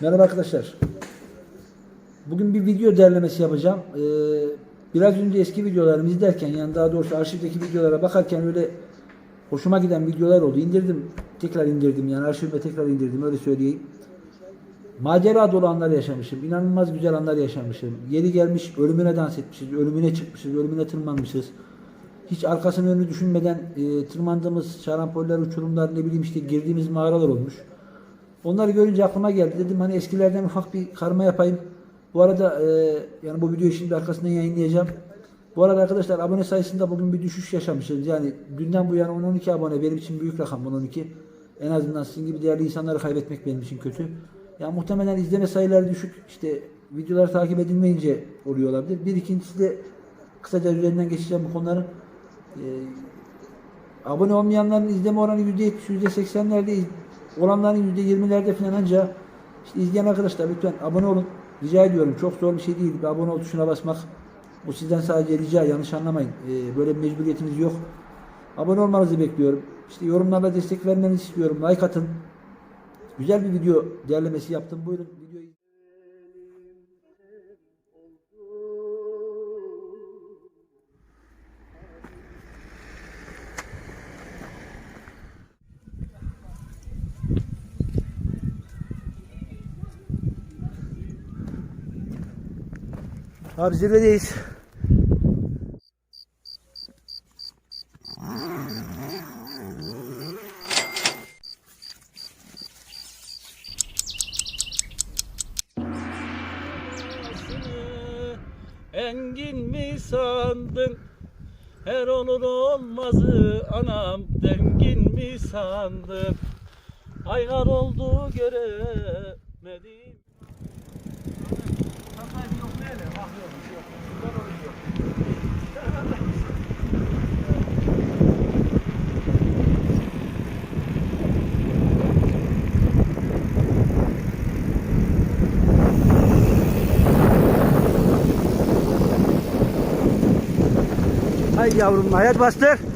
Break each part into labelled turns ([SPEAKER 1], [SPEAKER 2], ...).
[SPEAKER 1] Merhaba arkadaşlar. Bugün bir video derlemesi yapacağım. Ee, biraz önce eski videolarımı izlerken yani daha doğrusu arşivdeki videolara bakarken öyle hoşuma giden videolar oldu. İndirdim. Tekrar indirdim yani arşivime tekrar indirdim öyle söyleyeyim. Macera dolu anlar yaşamışım. İnanılmaz güzel anlar yaşamışım. Yeri gelmiş ölümüne dans etmişiz. Ölümüne çıkmışız. Ölümüne tırmanmışız. Hiç arkasını önünü düşünmeden e, tırmandığımız şarampoller, uçurumlar ne bileyim işte girdiğimiz mağaralar olmuş. Onları görünce aklıma geldi. Dedim hani eskilerden ufak bir karma yapayım. Bu arada e, yani bu videoyu şimdi arkasından yayınlayacağım. Bu arada arkadaşlar abone sayısında bugün bir düşüş yaşamışız. Yani dünden bu yana 10-12 abone benim için büyük rakam 10-12. En azından sizin gibi değerli insanları kaybetmek benim için kötü. Ya muhtemelen izleme sayıları düşük. İşte videolar takip edilmeyince oluyor olabilir. Bir ikincisi de kısaca üzerinden geçeceğim bu konuların. E, abone olmayanların izleme oranı %70, %80'lerde, iz- olanların %20'lerde falan anca işte izleyen arkadaşlar lütfen abone olun. Rica ediyorum. Çok zor bir şey değil. Bir abone ol tuşuna basmak. Bu sizden sadece rica. Yanlış anlamayın. Ee, böyle bir mecburiyetiniz yok. Abone olmanızı bekliyorum. İşte yorumlarla destek vermenizi istiyorum. Like atın. Güzel bir video derlemesi yaptım. Buyurun videoyu Abi zirvedeyiz.
[SPEAKER 2] Engin mi sandın? Her olur olmazı anam dengin mi sandın? Aylar oldu göremedim.
[SPEAKER 1] Haydi yavrum hayat bastır.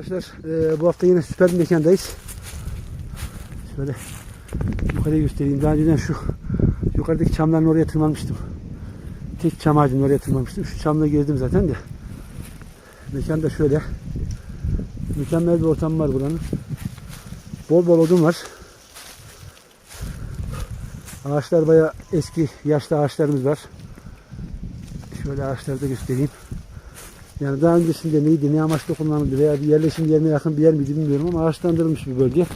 [SPEAKER 1] Arkadaşlar eee, bu hafta yine süper bir mekandayız. Şöyle yukarıyı göstereyim. Daha önceden şu yukarıdaki çamların oraya tırmanmıştım. Tek çam ağacının oraya tırmanmıştım. Şu çamla gezdim zaten de. Mekan da şöyle. Mükemmel bir ortam var buranın. Bol bol odun var. Ağaçlar bayağı eski, yaşlı ağaçlarımız var. Şöyle ağaçları da göstereyim. Yani daha öncesinde neydi, ne amaçla kullanıldı veya bir yerleşim yerine yakın bir yer miydi bilmiyorum ama ağaçlandırılmış bir bölge.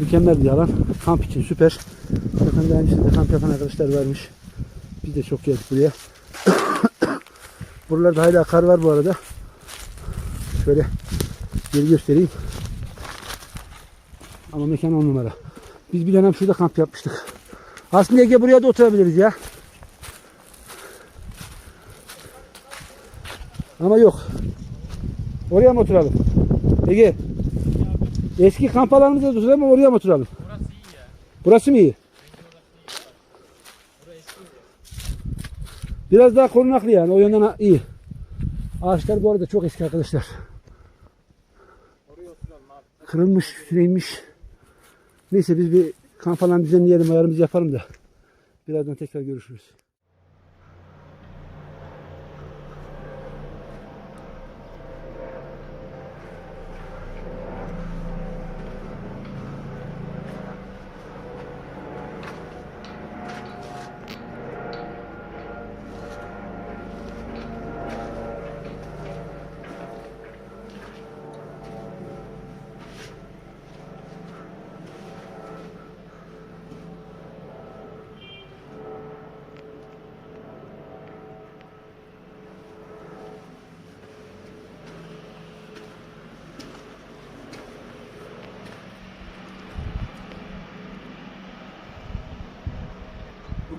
[SPEAKER 1] Mükemmel bir alan. Kamp için süper. Bakın daha öncesinde kamp yapan arkadaşlar varmış. Biz de çok geldik buraya. Buralarda hala kar var bu arada. Şöyle geri göstereyim. Ama mekan on numara. Biz bir dönem şurada kamp yapmıştık. Aslında Ege buraya da oturabiliriz ya. Ama yok. Oraya mı oturalım? Ege. Eski kamp alanımızda da oturalım ama oraya mı oturalım?
[SPEAKER 2] Burası iyi ya.
[SPEAKER 1] Burası mı iyi? Biraz daha korunaklı yani. O yönden iyi. Ağaçlar bu arada çok eski arkadaşlar. Kırılmış, süreymiş. Neyse biz bir kamp alanı düzenleyelim, ayarımızı yapalım da. Birazdan tekrar görüşürüz.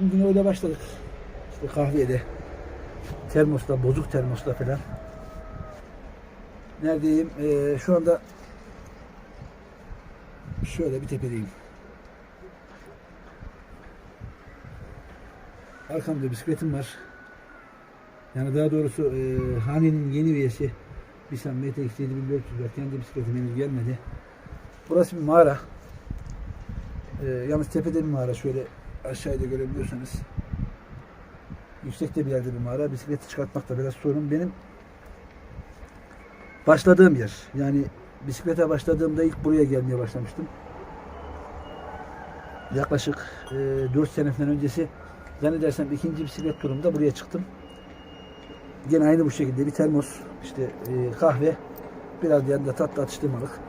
[SPEAKER 1] Bugün öyle başladık. İşte kahvede. Termosla, bozuk termosla falan. Neredeyim? Ee, şu anda şöyle bir tepedeyim. Arkamda bisikletim var. Yani daha doğrusu e, hanenin yeni üyesi Bisan MTX 7400 var. Kendi bisikletim henüz gelmedi. Burası bir mağara. E, yalnız tepede bir mağara. Şöyle aşağıda görebiliyorsanız. Yüksekte bir yerde bir mağara. Bisikleti çıkartmak da biraz sorun. Benim başladığım yer. Yani bisiklete başladığımda ilk buraya gelmeye başlamıştım. Yaklaşık e, 4 sene öncesi zannedersem ikinci bisiklet turumda buraya çıktım. Gene aynı bu şekilde bir termos, işte e, kahve, biraz da yanında tatlı atıştırmalık.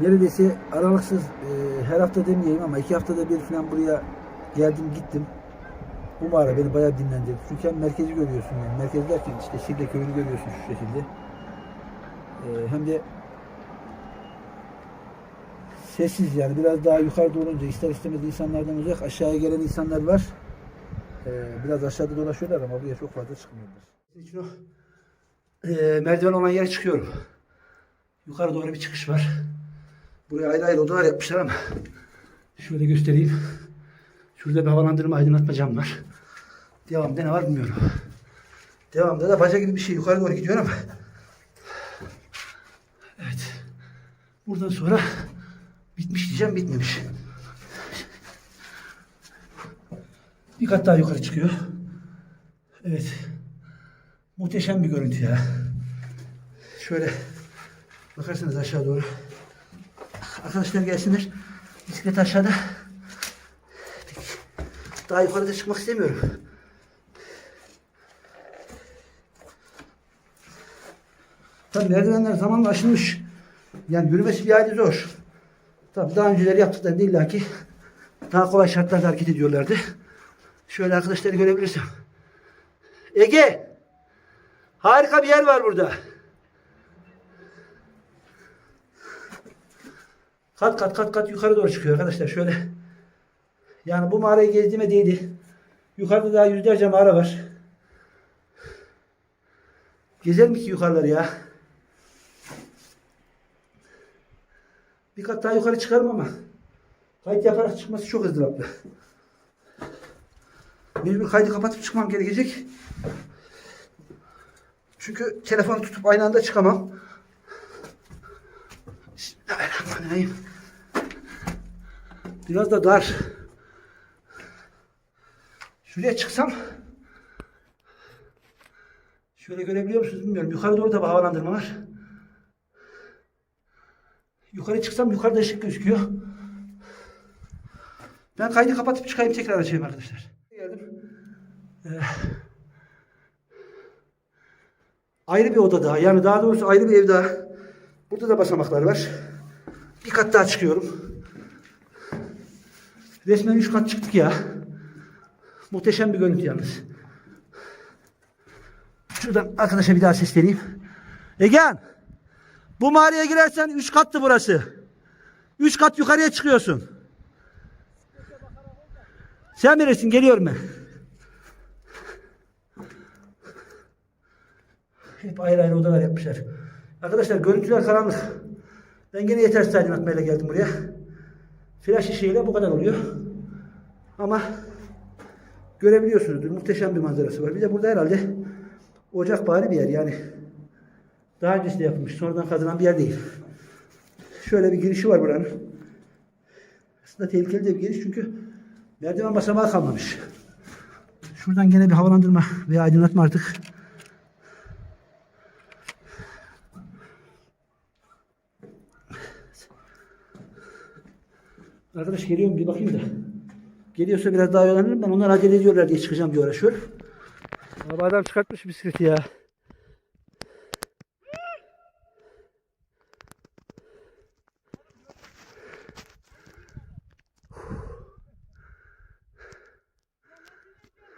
[SPEAKER 1] Neredeyse aralıksız e, her hafta demeyeyim ama iki haftada bir falan buraya geldim gittim. Bu mağara beni bayağı dinlendirdi. Çünkü hem merkezi görüyorsun yani. Merkez derken işte Şile köyünü görüyorsun şu şekilde. E, hem de sessiz yani biraz daha yukarıda olunca ister istemez insanlardan uzak aşağıya gelen insanlar var. Ee, biraz aşağıda dolaşıyorlar ama buraya çok fazla çıkmıyorlar. O ee, merdiven olan yere çıkıyorum. Yukarı doğru bir çıkış var. Buraya ayrı ayrı odalar yapmışlar ama şöyle göstereyim. Şurada bir havalandırma aydınlatma cam var. Devamda ne var bilmiyorum. Devamda da baca gibi bir şey yukarı doğru gidiyor ama Evet. Buradan sonra bitmiş diyeceğim bitmemiş. Bir kat daha yukarı çıkıyor. Evet. Muhteşem bir görüntü ya. Şöyle bakarsanız aşağı doğru. Arkadaşlar gelsinler. Bisiklet aşağıda. Daha yukarıda çıkmak istemiyorum. Tabii merdivenler zamanla aşılmış. Yani yürümesi bir hayli zor. Tabii daha önceleri yaptıklarında illaki daha kolay şartlarda hareket ediyorlardı. Şöyle arkadaşları görebilirsem. Ege! Harika bir yer var burada. Kat kat kat kat yukarı doğru çıkıyor arkadaşlar. Şöyle. Yani bu mağarayı gezdiğime değdi. Yukarıda daha yüzlerce mağara var. Gezer mi ki yukarıları ya? Bir kat daha yukarı çıkarım ama kayıt yaparak çıkması çok ızdıraplı. Mecbur kaydı kapatıp çıkmam gerekecek. Çünkü telefonu tutup aynı anda çıkamam. Bismillahirrahmanirrahim. Biraz da dar. Şuraya çıksam şöyle görebiliyor musunuz bilmiyorum. Yukarı doğru da bir havalandırma var. Yukarı çıksam yukarıda ışık gözüküyor. Ben kaydı kapatıp çıkayım tekrar açayım arkadaşlar. Geldim. Ee, ayrı bir oda daha. Yani daha doğrusu ayrı bir ev daha. Burada da basamaklar var. Bir kat daha çıkıyorum. Resmen üç kat çıktık ya. Muhteşem bir görüntü yalnız. Şuradan arkadaşa bir daha sesleneyim. Egehan! Bu mağaraya girersen üç kattı burası. Üç kat yukarıya çıkıyorsun. Sen bilirsin geliyorum ben. Hep ayrı ayrı odalar yapmışlar. Arkadaşlar görüntüler karanlık. Ben gene yetersiz aydınlatmayla geldim buraya. Flash ışığıyla bu kadar oluyor. Ama görebiliyorsunuzdur. Muhteşem bir manzarası var. Bir de burada herhalde ocak bari bir yer yani. Daha öncesinde yapılmış. Sonradan kazılan bir yer değil. Şöyle bir girişi var buranın. Aslında tehlikeli de bir giriş çünkü merdiven basamağı kalmamış. Şuradan gene bir havalandırma veya aydınlatma artık. Arkadaş geliyor mu bir bakayım da. Geliyorsa biraz daha yolanırım. Ben onlar acele ediyorlar diye çıkacağım diye uğraşıyorum. Abi adam çıkartmış bisikleti ya.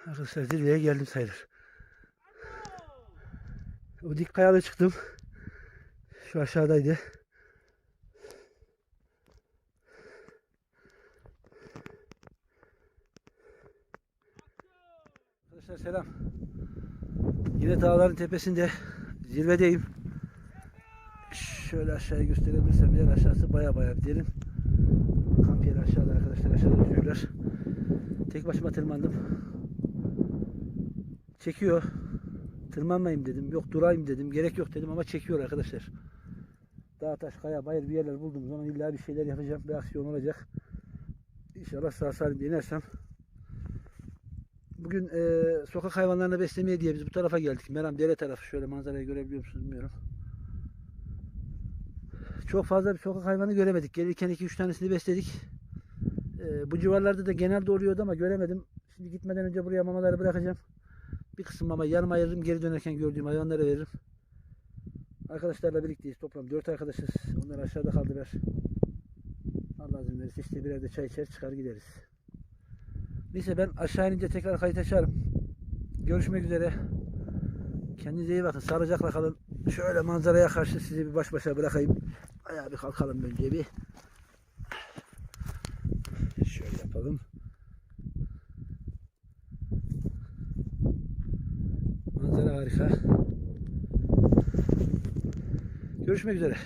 [SPEAKER 1] Arkadaşlar zirveye geldim sayılır. O dik kayada çıktım. Şu aşağıdaydı. Arkadaşlar selam. Yine dağların tepesinde zirvedeyim. Şöyle aşağıya gösterebilirsem yer aşağısı baya baya bir derin. Kamp yeri aşağıda arkadaşlar aşağıda duruyorlar. Tek başıma tırmandım. Çekiyor. Tırmanmayayım dedim. Yok durayım dedim. Gerek yok dedim ama çekiyor arkadaşlar. Dağ taş kaya bayır bir yerler bulduğum zaman illa bir şeyler yapacağım. Bir aksiyon olacak. İnşallah sağ salim inersem Bugün e, sokak hayvanlarını beslemeye diye biz bu tarafa geldik. Meram dere tarafı. Şöyle manzarayı görebiliyor musunuz bilmiyorum. Çok fazla bir sokak hayvanı göremedik. Gelirken 2-3 tanesini besledik. E, bu civarlarda da genelde oluyordu ama göremedim. Şimdi gitmeden önce buraya mamaları bırakacağım. Bir kısım mama yarım ayırırım. Geri dönerken gördüğüm hayvanlara veririm. Arkadaşlarla birlikteyiz. Toplam 4 arkadaşız. Onlar aşağıda kaldılar. Allah izin verirse işte bir evde çay içer çıkar gideriz. Neyse ben aşağı inince tekrar kayıt açarım. Görüşmek üzere. Kendinize iyi bakın. Sağlıcakla kalın. Şöyle manzaraya karşı sizi bir baş başa bırakayım. Ayağa bir kalkalım önce bir. Şöyle yapalım. Manzara harika. Görüşmek üzere.